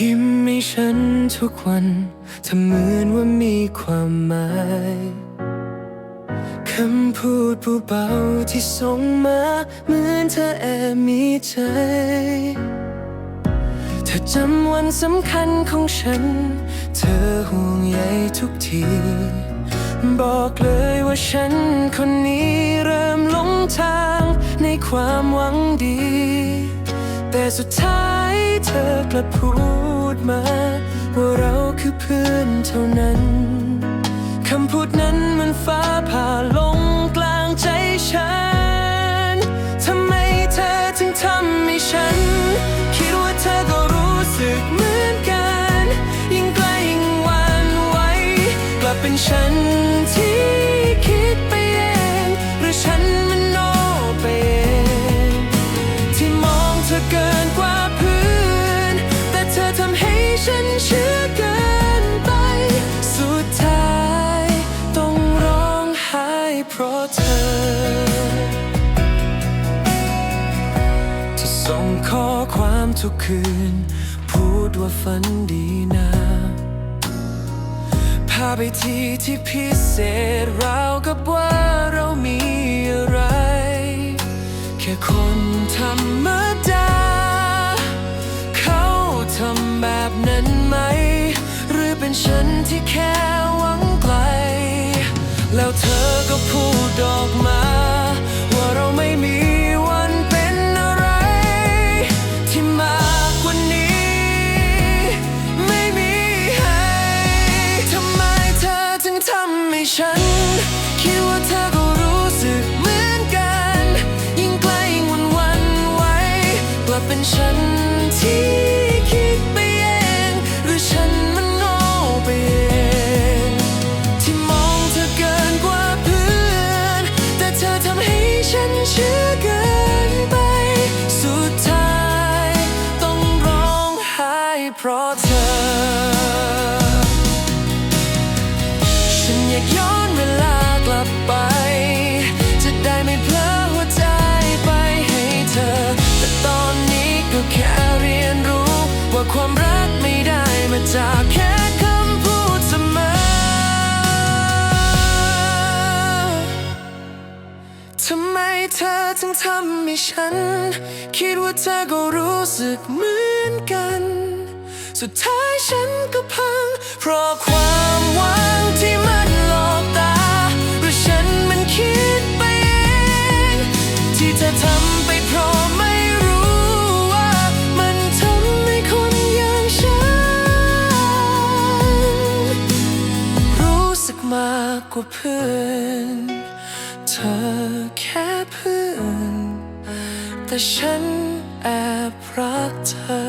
พิมพ์ให้ฉันทุกวันทำเหมือนว่ามีความหมายคำพูดผู้เบาที่ส่งมา เหมือนเธอแอบมีใจ เธอจำวันสำคัญของฉัน เธอห่วงใยทุกที บอกเลยว่าฉันคนนี้เริ่มหลงทางในความหวังดี แต่สุดท้าย เธอกลับพูดมา ว่าเราคือเพื่อนเท่านั้น คำพูดนั้นมันฟ้าผ่าลงกลางใจฉัน ทำไมเธอถึงทำให้ฉัน คิดว่าเธอก็รู้สึกเหมือนกัน ยิ่งใกล้ยิ่งหวันไหวกลับเป็นฉันที่ เพราะเธอจะส่งข้อความทุกคืน พูดว่าฝันดีนะพาไปที่ที่พิเศษราวกับว่าเรามีอะไร แค่คนธรรมดา เป็นฉันที่คิดไปเอง หรือฉันมันโง่ไปเองที่มองเธอเกินกว่าเพื่อน แต่เธอทำให้ฉันเชื่อเกินไป สุดท้าย ต้องร้องไห้เพราะเธอ ฉันอยากย้อนเวลา เธอถึงทำให้ฉัน คิดว่าเธอก็รู้สึกเหมือนกัน สุดท้ายฉันก็พัง เพราะความหวังที่มันหลอกตาหรือฉันมันคิดไปเอง ที่เธอทำไปเพราะไม่รู้ว่า มันทำให้คนอย่างฉัน รู้สึกมากกว่าเพื่อน ธอแค่เพื่อน แต่ฉันแอบรักเธอ